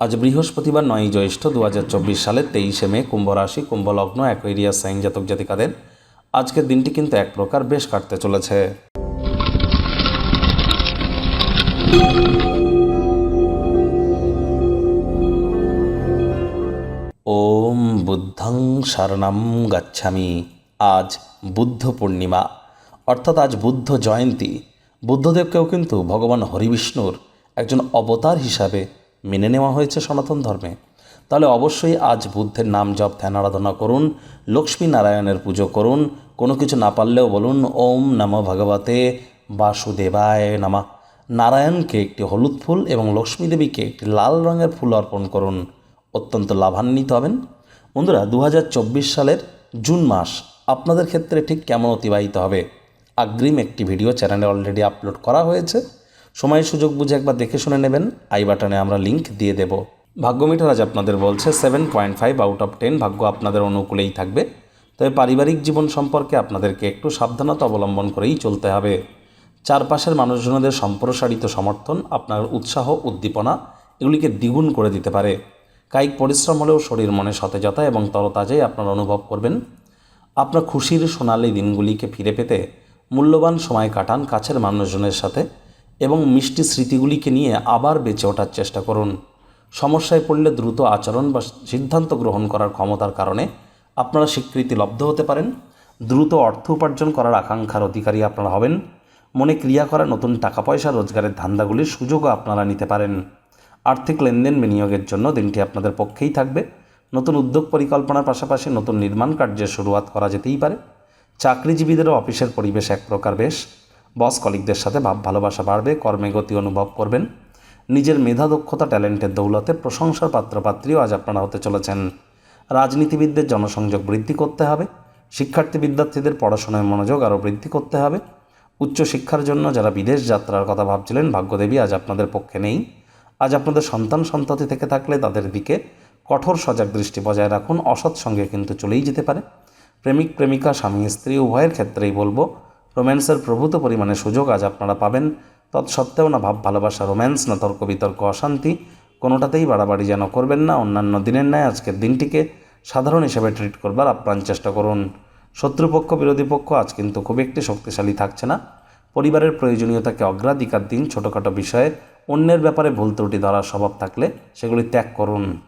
আজ বৃহস্পতিবার নয় জ্যৈষ্ঠ দু হাজার চব্বিশ সালের তেইশে মে কুম্ভ রাশি কুম্ভ লগ্ন অ্যাকোয়েরিয়া, সাইন জাতক জাতিকাদের আজকের দিনটি কিন্তু এক প্রকার বেশ কাটতে চলেছে। ওম বুদ্ধং শরণম গচ্ছামি। আজ বুদ্ধ পূর্ণিমা, অর্থাৎ আজ বুদ্ধ জয়ন্তী। বুদ্ধদেবকেও কিন্তু ভগবান হরিবিষ্ণুর একজন অবতার হিসাবে মেনে নেওয়া হয়েছে সনাতন ধর্মে। তাহলে অবশ্যই আজ বুদ্ধের নাম জপ, ধ্যান, আরাধনা করুন, লক্ষ্মী নারায়ণের পুজো করুন, কোনো কিছু না পারলেও বলুন, ওম নম ভগবতে বাসুদেবায় নামা। নারায়ণকে একটি হলুদ ফুল এবং লক্ষ্মী দেবীকে একটি লাল রঙের ফুল অর্পণ করুন। অত্যন্ত লাভান্বিত হবেন। বন্ধুরা দু হাজার চব্বিশ সালের জুন মাস আপনাদের ক্ষেত্রে ঠিক কেমন অতিবাহিত হবে? আগ্রিম একটি ভিডিও চ্যানেলে অলরেডি আপলোড করা হয়েছে। সময় সুযোগ বুঝে একবার দেখে শুনে নেবেন। আই বাটনে আমরা লিংক দিয়ে দেব। ভাগ্যমিটার আজ আপনাদের বলছে seven point five out of ten ভাগ্য আপনাদের অনুকূলেই থাকবে। তবে পারিবারিক জীবন সম্পর্কে আপনাদেরকে একটু সাবধানতা অবলম্বন করেই চলতে হবে। চারপাশের মানুষজনদের সম্প্রসারিত সমর্থন, আপনার উৎসাহ, উদ্দীপনা, এগুলিকে দ্বিগুণ করে দিতে পারে। কায়িক পরিশ্রম হলেও শরীর মনে সতেজতা এবং তরতাজাই আপনারা অনুভব করবেন। আপনার খুশির সোনালি দিনগুলিকে ফিরে পেতে মূল্যবান সময় কাটান কাছের মানুষজনের সাথে। এবং মিষ্টি স্মৃতিগুলিকে নিয়ে আবার বেঁচে ওঠার চেষ্টা করুন। সমস্যায় পড়লে দ্রুত আচরণ বা সিদ্ধান্ত গ্রহণ করার ক্ষমতার কারণে আপনারা স্বীকৃতি লব্ধ হতে পারেন। দ্রুত অর্থ উপার্জন করার আকাঙ্ক্ষার অধিকারী আপনারা হবেন। মনে ক্রিয়া করা নতুন টাকা পয়সা রোজগারের ধান্দাগুলির সুযোগও আপনারা নিতে পারেন। আর্থিক লেনদেন বিনিয়োগের জন্য দিনটি আপনাদের পক্ষেই থাকবে। নতুন উদ্যোগ পরিকল্পনার পাশাপাশি নতুন নির্মাণ কার্যের শুরুয়াত করা যেতেই পারে। চাকরিজীবীদেরও অফিসের পরিবেশ এক প্রকার বেশ। বস কলিকদের সাথে ভাব ভালোবাসা বাড়বে, কর্মে গতি অনুভব করবেন। নিজের মেধা, দক্ষতা, ট্যালেন্টের দৌলতে প্রশংসার পাত্রপাত্রীও আজ আপনারা হতে চলেছেন। রাজনীতিবিদদের জনসংযোগ বৃদ্ধি করতে হবে, শিক্ষার্থী বিদ্যার্থীদের পড়াশোনায় মনোযোগ আরও বৃদ্ধি করতে হবে। উচ্চশিক্ষার জন্য যারা বিদেশ যাত্রার কথা ভাবছিলেন, ভাগ্যদেবী আজ আপনাদের পক্ষে নেই। আজ আপনাদের সন্তান সন্ততি থেকে থাকলে তাদের দিকে কঠোর সজাগ দৃষ্টি বজায় রাখুন, অসৎ সঙ্গে কিন্তু চলেই যেতে পারে। প্রেমিক, প্রেমিকা, স্বামী, স্ত্রী, উভয়ের ক্ষেত্রেই বলব রোম্যান্সের প্রভূত পরিমাণে সুযোগ আজ আপনারা পাবেন। তৎসত্ত্বেও না ভাব ভালোবাসা, রোম্যান্স, না তর্ক বিতর্ক, অশান্তি, কোনোটাতেই বাড়াবাড়ি যেন করবেন না। অন্যান্য দিনের ন্যায় আজকের দিনটিকে সাধারণ হিসেবে ট্রিট করবার আপ্রাণ চেষ্টা করুন। শত্রুপক্ষ, বিরোধী পক্ষ আজ কিন্তু খুব একটি শক্তিশালী থাকছে না। পরিবারের প্রয়োজনীয়তাকে অগ্রাধিকার দিন ছোটোখাটো বিষয়ে অন্যের ব্যাপারে ভুল ত্রুটি ধরার স্বভাব থাকলে সেগুলি ত্যাগ করুন।